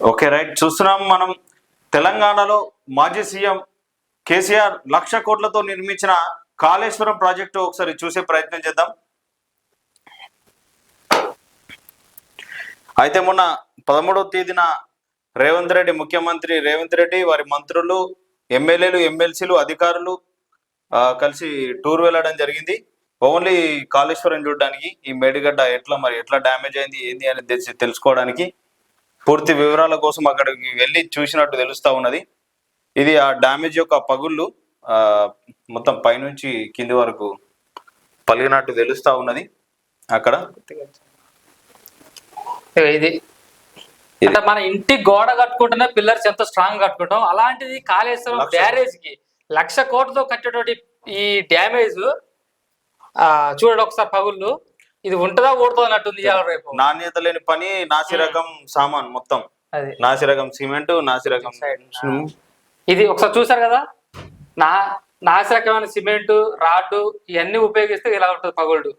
Okay right చూస్తున్నాం మనం తెలంగాణలో మాజీ సీఎం కేసీఆర్ లక్ష కోట్లతో నిర్మించిన కాళేశ్వరం ప్రాజెక్టు ఒకసారి చూసే ప్రయత్నం చేద్దాం. అయితే మొన్న పదమూడవ తేదీన రేవంత్ రెడ్డి ముఖ్యమంత్రి రేవంత్ రెడ్డి వారి మంత్రులు ఎమ్మెల్యేలు ఎమ్మెల్సీలు అధికారులు కలిసి టూర్ వెళ్ళడం జరిగింది. ఓన్లీ కాళేశ్వరం చూడడానికి ఈ మేడిగడ్డ ఎట్లా మరి ఎట్లా డ్యామేజ్ అయింది ఏంది అని తెలిసి తెలుసుకోవడానికి పూర్తి వివరాల కోసం అక్కడికి వెళ్ళి చూసినట్టు తెలుస్తా ఉన్నది. ఇది ఆ డ్యామేజ్ యొక్క పగుళ్ళు మొత్తం పైనుంచి కింది వరకు పలిగినట్టు తెలుస్తా ఉన్నది అక్కడ. ఇది. అంటే మన ఇంటి గోడ కట్టుకుంటేనే పిల్లర్స్ ఎంత స్ట్రాంగ్ కట్టుకుంటాం. అలాంటిది కాళేశ్వరం. బ్యారేజ్కి లక్ష కోట్లతో కట్టేటువంటి ఈ డ్యామేజ్ ఆ చూడండి ఒకసారి పగుళ్ళు. ఇది ఉంటుందా ఊడుతుందా అన్నట్టుంది రేపు. నాణ్యత లేని పని నాసిరకం సామాన్ మొత్తం. అది. నాసిరకం సిమెంట్ నాసిరకం ఇది ఒకసారి చూసారు కదా? నా నాశరకమైన సిమెంట్ రాడ్డు ఇవన్నీ ఉపయోగిస్తే ఇలా ఉంటుంది పగుళ్ళు.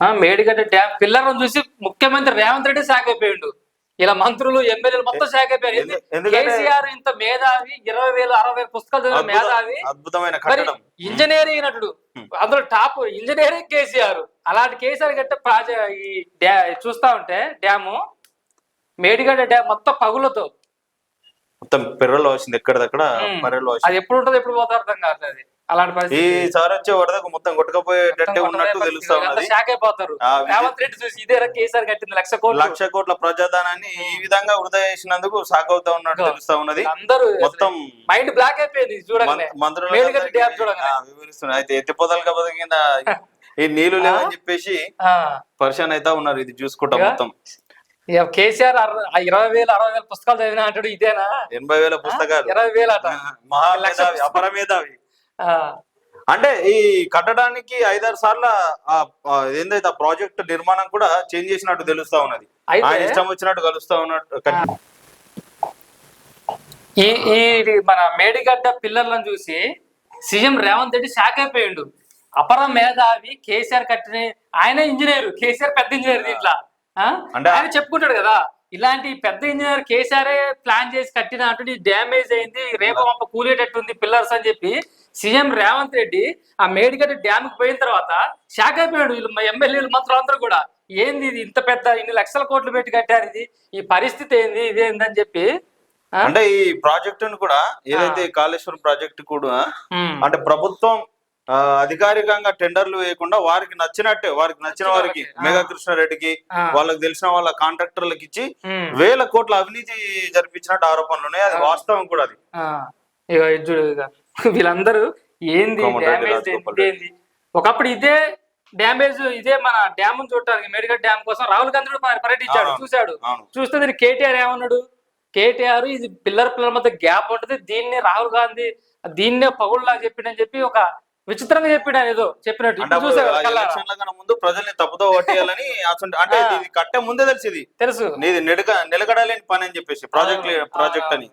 ఆ, మేడిగడ్డ డ్యామ్ పిల్లర్లను చూసి ముఖ్యమంత్రి రేవంత్ రెడ్డి శాఖ అయిపోయిండు ఇలా మంత్రులు ఎమ్మెల్యేలు మొత్తం శాఖ అయిపోయారు కేసీఆర్ ఇంత మేధావి ఇరవై వేలు అరవై వేలు పుస్తకాలు చదివిన మేధావి. అద్భుతమైన ఇంజనీరింగ్ నటుడు అందులో టాప్ ఇంజనీరింగ్ కేసీఆర్. అలాంటి కేసీఆర్ గట్ట ప్రాజెక్ట్ ఈ డ్యా చూస్తా ఉంటే డ్యాము మేడిగడ్డ డ్యామ్ మొత్తం పగులతో. మొత్తం పెర్రలో వచ్చింది ఎక్కడిదక్కడ. పర్రెలో అది ఎప్పుడు ఉంటుంది ఎప్పుడు పోతే అర్థం కాదు అది అలాంటి ఈ పరిస్థితి సారి వచ్చే వరదకు మొత్తం కొట్టుకపోయేటట్టే ఉన్నట్టు తెలుస్తా. ఉన్నది. షాక్ అయిపోతారు. రేవంత్ రెడ్డి చూసి ఇదే కేసీఆర్ కట్టింది లక్ష కోట్లు. లక్ష కోట్ల ప్రజాధనాన్ని ఈ విధంగా వృధా చేసినందుకు సాగవుతా ఉన్నట్టు ఇదిగో. తెలుస్తా ఉన్నది. అందరూ మొత్తం మైండ్ బ్లాక్ అయిపోయింది చూడగానే. మంత్రులు వివరిస్తున్నారు అయితే ఎత్తిపోతలు బతికిన ఈ నీళ్ళు లేవని చెప్పేసి పరిశాన్ అయితే ఉన్నారు ఇది చూసుకుంటా? మొత్తం. కేసీఆర్ ఇరవై వేలు అరవై వేలు పుస్తకాలు చదివిన అంటాడు ఇదేనా? ఎనభై వేల పుస్తకాలు. ఇరవై వేలు అట. మహామేధావి అపరమేధావి. అంటే ఈ కట్టడానికి ఐదారు సార్లు ఏందైతే ఆ ప్రాజెక్ట్ నిర్మాణం కూడా చేంజ్ చేసినట్టు తెలుస్తా ఉన్నది. ఆయన ఇష్టం వచ్చినట్టు కలుస్తా ఉన్నట్టు ఈ మన మేడిగడ్డ పిల్లర్లను చూసి సీఎం రేవంత్ రెడ్డి షాక్ అయిపోయిండు. అపర మేధావి కేసీఆర్ కట్టిన ఆయన ఇంజనీర్ కేసీఆర్ పెద్ద ఇంజనీర్ దీంట్లో? అంటే- ఆయన చెప్పుకుంటాడు కదా ఇలాంటి పెద్ద ఇంజనీర్ కేసీఆర్ ప్లాన్ చేసి కట్టిన అంటే డ్యామేజ్ అయింది రేపు మాప కూలేటట్టు ఉంది పిల్లర్స్ అని చెప్పి సీఎం రేవంత్ రెడ్డి ఆ మేడిగడ్డ డ్యామ్కి పోయిన తర్వాత షాక్ అయిపోయాడు వీళ్ళు ఎమ్మెల్యేలు మంత్రులు అందరూ కూడా ఏంది ఇది ఇంత పెద్ద ఇన్ని లక్షల కోట్లు పెట్టి కట్టారు ఇది ఈ పరిస్థితి ఏంది ఇదేందని చెప్పి? అంటే ఈ ప్రాజెక్టును కూడా ఏదైతే కాళేశ్వరం ప్రాజెక్ట్ కూడా. అంటే ప్రభుత్వం అధికారికంగా టెండర్లు వేయకుండా వారికి నచ్చినట్టే వారికి నచ్చిన వారికి. మెగా కృష్ణారెడ్డికి. వాళ్ళకి తెలిసిన వాళ్ళ కాంట్రాక్టర్లకు ఇచ్చి. వేల కోట్ల అవినీతి జరిపించినట్టు ఆరోపణలు ఉన్నాయి. అది వాస్తవం కూడా అది. చూడు ఇక వీళ్ళందరూ ఏంది ఒకప్పుడు ఇదే డ్యామేజ్ ఇదే మన డ్యామ్ చూడటానికి మేడిగడ్ డ్యామ్ కోసం రాహుల్ గాంధీ కూడా పర్య- పర్యటించాడు. చూశాడు. చూస్తే దీన్ని కేటీఆర్ ఏమన్నాడు? కేటీఆర్ ఇది పిల్లర్ పిల్లల మధ్య గ్యాప్ ఉంటుంది దీన్ని రాహుల్ గాంధీ దీన్నే పగుళ్ళలా చెప్పిండని చెప్పి ఒక విచిత్రంగా చెప్పాడు ఆయన ఏదో చెప్పినట్టు ముందు ప్రజల్ని తప్పుదో పట్టేయాలని అంటే. ఇది కట్టే ముందే తెలిసింది తెలుసు నీది నిలక నిలకడలేని పని అని చెప్పేసి ప్రాజెక్ట్. ప్రాజెక్ట్. అని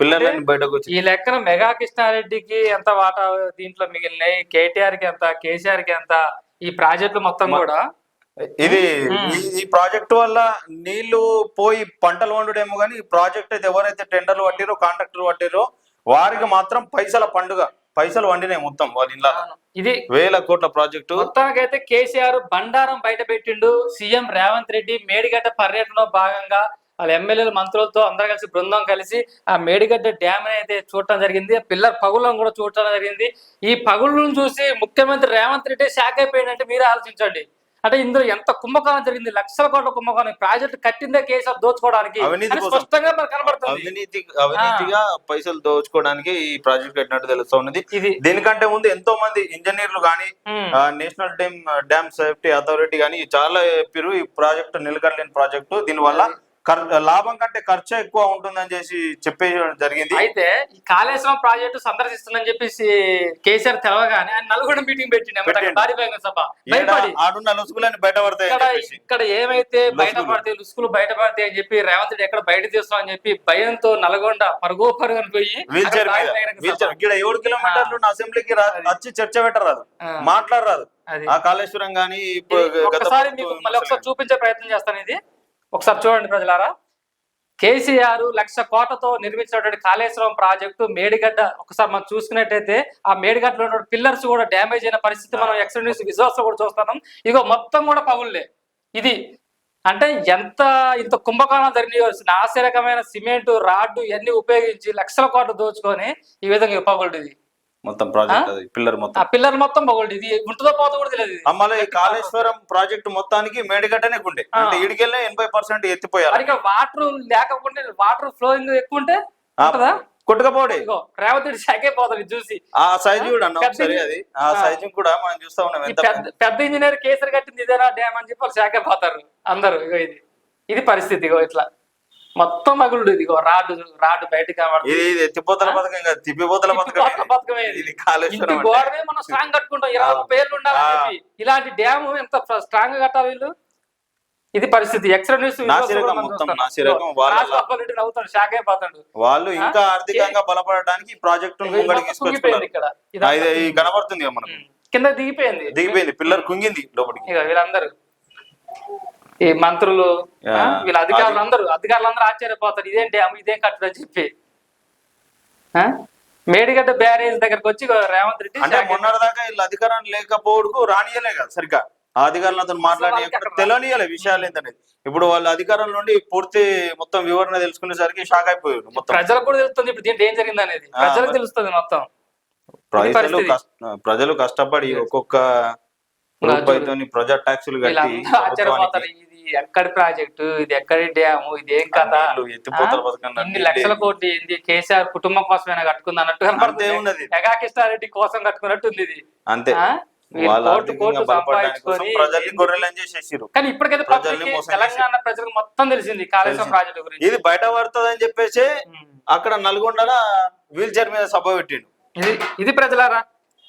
పిల్లలని బయటకు ఈ లెక్కన మెగా కృష్ణారెడ్డికి ఎంత వాటా దీంట్లో మిగిలినాయి కేటీఆర్కి ఎంత కేసీఆర్కి ఎంత ఈ ప్రాజెక్టులు మొత్తం కూడా ఇది. ఈ- ప్రాజెక్ట్ వల్ల నీళ్ళు పోయి పంటలు వండుడేమో కానీ ఈ ప్రాజెక్ట్ అయితే ఎవరైతే టెండర్లు పట్టిరో కాంట్రాక్టర్ పట్టిరో వారికి మాత్రం పైసల పండుగ పైసలు వండినాయి మొత్తం వాళ్ళ ఇంట్లో ఇది వేల కోట్ల ప్రాజెక్టు. మొత్తానికైతే కేసీఆర్ బండారం బయట పెట్టిండు. సీఎం రేవంత్ రెడ్డి మేడిగడ్డ పర్యటనలో భాగంగా వాళ్ళ ఎమ్మెల్యేలు మంత్రులతో అందరు కలిసి బృందం కలిసి ఆ మేడిగడ్డ డ్యామ్ అయితే చూడటం జరిగింది. పిల్లర్ పగులను కూడా చూడటం జరిగింది. ఈ పగుళ్ళను చూసి ముఖ్యమంత్రి రేవంత్ రెడ్డి షాక్ అయిపోయిందంటే మీరే ఆలోచించండి. అంటే ఇందులో ఎంత కుంభకోణం జరిగింది? లక్షల కోట్ల కుంభకోణం. ప్రాజెక్టు కట్టిందే కేసీఆర్ దోచుకోవడానికి. స్పష్టంగా మనకు కనబడుతుంది. అవినీతి అవినీతిగా పైసలు దోచుకోవడానికి ఈ ప్రాజెక్ట్ కట్టినట్టు తెలుస్తా ఉన్నది. ఇది దీనికంటే ముందు ఎంతో మంది ఇంజనీర్లు ఉమ్, national dam dam safety authority కానీ చాలా చెప్పారు ఈ ప్రాజెక్ట్ నిలకడలేని ప్రాజెక్టు. దీనివల్ల లాభం కంటే ఖర్చు ఎక్కువ ఉంటుందని చేసి చెప్పేయడం జరిగింది. అయితే ఈ కాళేశ్వరం ప్రాజెక్టు సందర్శిస్తుందని చెప్పేసి కేసీఆర్ తెలవగానే ఆయన నల్గొండ మీటింగ్ పెట్టిండు సభ. భయపడి. ఆడున్న లొసుగులని బయటపడతాయి ఇక్కడ ఇక్కడ ఏమైతే లుసుగులు. బయటపడతాయి లుసుకులు బయటపడతాయి అని చెప్పి రేవంత్ రెడ్డి ఎక్కడ బయట తీస్తాం అని చెప్పి భయంతో నల్గొండ పరుగు పరుగు పోయి ఇక్కడ ఏడు కిలోమీటర్లు ఉన్న అసెంబ్లీకి వచ్చి చర్చ పెట్టరాదు. మాట్లాడరాదు. ఆ కాళేశ్వరం గానీ ఒకసారి చూపించే ప్రయత్నం చేస్తాను ఇది. ఒకసారి చూడండి ప్రజలారా. కేసీఆర్ లక్ష కోటతో నిర్మించినటువంటి కాళేశ్వరం ప్రాజెక్టు మేడిగడ్డ ఒకసారి మనం చూసుకున్నట్టయితే ఆ మేడిగడ్డలో ఉన్న పిల్లర్స్ కూడా డ్యామేజ్ అయిన పరిస్థితి మనం ఎక్స్ట్రా న్యూస్ విజువల్స్ కూడా చూస్తున్నాం. ఇగో మొత్తం కూడా పగుల్లే ఇది అంటే ఎంత ఇంత కుంభకోణం జరిగినాయో నాసిరకమైన సిమెంట్ రాడ్డు ఇవన్నీ ఉపయోగించి లక్షల కోట్లు దోచుకొని ఈ విధంగా పగులుడు ఇది. మొత్తం ప్రాజెక్ట్ అది పిల్లర్ ఆ మొత్తం పిల్లర్ మొత్తం పగులుడు ఇది ఉంటుందో పోతుందో కూడా తెలియదు ఇది. అమ్మలో ఈ కాళేశ్వరం ప్రాజెక్ట్ మొత్తానికి మేడిగడ్డనే గుండె. ఆ. అంటే ఇడికెళ్ళే ఎనభై పర్సెంట్ ఎత్తిపోయారు. ఇక్కడ వాటర్ లేకపోతే వాటర్ ఫ్లోయింగ్ ఎక్కువ ఉంటే ఆ, ఉంటుందా? కొట్టుకపోడే. ఇగో రేవతి షాకే పోతుంది చూసి. ఆ సైజు కూడా అన్న పెద్ద సరే అది. ఆ ఆ. సైజు కూడా మనం చూస్తా ఉన్నాం ఈ ఎంత పెద్ద పెద్ద ఇంజనీర్ కేసరి కట్టింది ఇదేనా డ్యామ్ అని చెప్పి వాళ్ళు షాకే పోతారు అందరూ. ఇగో ఇది. ఇది పరిస్థితి ఇగో ఇట్లా. మొత్తం మగులుడు ఇదిగో రాడు రాడు బయటకు. ఇది ఎత్తిపోతల పథకం కాదు కోట్ల పథకం బతుకమే. ఇది. కాళేశ్వరం. గోడనే మనం స్ట్రాంగ్ కట్టుకుంటాం. ఇరవై. ముప్పై ఏళ్ళు. చెప్పి. ఇలాంటి డ్యామ్ ఎంత స్ట్రాంగ్గా కట్టాలి వీళ్ళు? ఇది పరిస్థితి. ఎక్స్ట్రా న్యూస్ నవ్వుతాడు షాక్ అయిపోతాడు. వాళ్ళు ఇంకా ఆర్థికంగా బలపడడానికి ప్రాజెక్టు ఇక్కడ. ఇది కనబడుతుంది మనకు. కింద దిగిపోయింది. దిగిపోయింది పిల్లర్ కుంగింది లోపలికి. వీళ్ళందరూ. ఈ మంత్రులు వీళ్ళ అధికారులు అది- అందరూ అధికారులు అందరూ ఆశ్చర్యపోతారు. ఇదేం డ్యామ్ ఇదేం కట్టడు అని చెప్పి? మేడిగడ్డ బ్యారేజ్ దగ్గరకు వచ్చి రేవంత్ రెడ్డి అంటే మొన్నటిదాకా వీళ్ళు అధికారం లేకపోవడుకు రానియలే కదా సరిగ్గా. ఆ అధికారులతో మాట్లాడి వాళ్ళకి అక్కడ తెలియనియలే విషయాలు ఏంటనేది. ఇప్పుడు వాళ్ళ అధికారం నుండి పూర్తి మొత్తం వివరణ తెలుసుకునేసరికి షాక్ అయిపోయాడు మొత్తం. ప్రజలకు కూడా తెలుస్తుంది ఇప్పుడు దీంట్లో ఏం జరిగింది అనేది ప్రజలకు. తెలుస్తుంది మొత్తం. ప్రజలు ప్రజలు కష్టపడి ఒక్కొక్క ప్రజా ట్యాక్సులు ఆశ్చర్యపోతారు. ఇది ఎక్కడి ప్రాజెక్టు? ఇది ఎక్కడి డ్యాము ఇది ఏం కథ? ఇన్ని లక్షల కోట్లు ఏంది? కేసీఆర్ కుటుంబం కోసమైనా కట్టుకుంది అన్నట్టు కృష్ణారెడ్డి కోసం కట్టుకున్నట్టు ఉంది ఇది. అంతే. కానీ ఇప్పటికైతే తెలంగాణ ప్రజలకు మొత్తం తెలిసింది కాళేశ్వరం. ప్రాజెక్టు గురించి. ఇది బయట పడుతుందని చెప్పేసి. అక్కడ నల్గొండల వీల్ చైర్ మీద సభ పెట్టిండు. ఇది ఇది ప్రజలారా?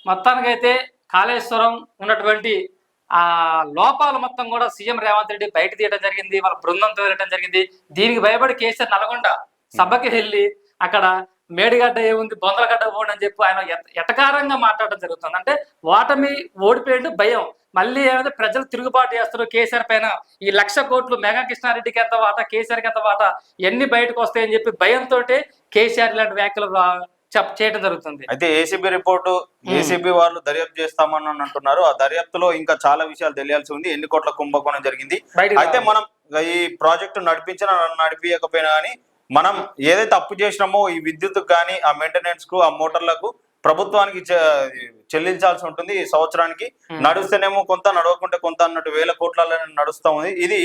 మొత్తానికైతే కాళేశ్వరం ఉన్నటువంటి ఆ లోపాలు మొత్తం కూడా సీఎం రేవంత్ రెడ్డి బయట తీయడం జరిగింది వాళ్ళ బృందంతో వెళ్ళడం జరిగింది. దీనికి భయపడి కేసీఆర్ నల్గొండ సభకి వెళ్ళి అక్కడ మేడిగడ్డ ఏముంది బొందలగడ్డ పోండి అని చెప్పి ఆయన ఎటకారంగా మాట్లాడడం జరుగుతుంది. అంటే ఓటమి ఓడిపోయిండు భయం. మళ్ళీ ఏమైతే ప్రజలు తిరుగుబాటు చేస్తారు కేసీఆర్ పైన. ఈ లక్ష కోట్లు మెగా కృష్ణారెడ్డికి ఎంత వాటా కేసీఆర్కి ఎంత వాటా ఎన్ని బయటకు వస్తాయని చెప్పి భయంతో కేసీఆర్ ఇలాంటి వ్యాఖ్యలు చెప్ చేయడం జరుగుతుంది. అయితే ఏసీబీ రిపోర్టు ఏసీబీ వాళ్ళు దర్యాప్తు చేస్తామని అంటున్నారు. ఆ దర్యాప్తులో ఇంకా చాలా విషయాలు తెలియాల్సి ఉంది. ఎన్ని కోట్ల కుంభకోణం జరిగింది? అయితే. మనం ఈ ప్రాజెక్టు నడిపించిన నడిపించకపోయినా కానీ మనం ఏదైతే అప్పు చేసినామో ఈ విద్యుత్ కానీ ఆ మెయింటెనెన్స్కు ఆ మోటార్లకు ప్రభుత్వానికి చెల్లించాల్సి ఉంటుంది ఈ సంవత్సరానికి. నడుస్తేనేమో కొంత నడవకుంటే కొంత అన్నట్టు వేల కోట్ల నడుస్తా ఉంది. ఇది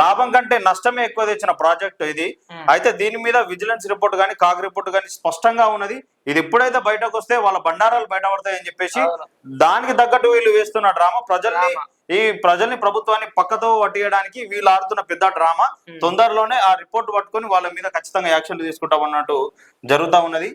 లాభం కంటే నష్టమే ఎక్కువ తెచ్చిన ప్రాజెక్ట్ ఇది. అయితే దీని మీద విజిలెన్స్ రిపోర్ట్ కానీ కాగ్ రిపోర్ట్ కానీ స్పష్టంగా ఉన్నది ఇది ఎప్పుడైతే బయటకు వస్తే వాళ్ళ బండారాలు బయటపడతాయని చెప్పేసి అవును. దానికి తగ్గట్టు వీళ్ళు వేస్తున్న డ్రామా ప్రజల్ని. ఈ ప్రజల్ని ప్రభుత్వాన్ని పక్కతో పట్టియడానికి వీళ్ళు ఆడుతున్న పెద్ద డ్రామా. తొందరలోనే ఆ రిపోర్ట్ పట్టుకొని వాళ్ళ మీద ఖచ్చితంగా యాక్షన్లు తీసుకుంటామన్నట్టు జరుగుతా ఉన్నది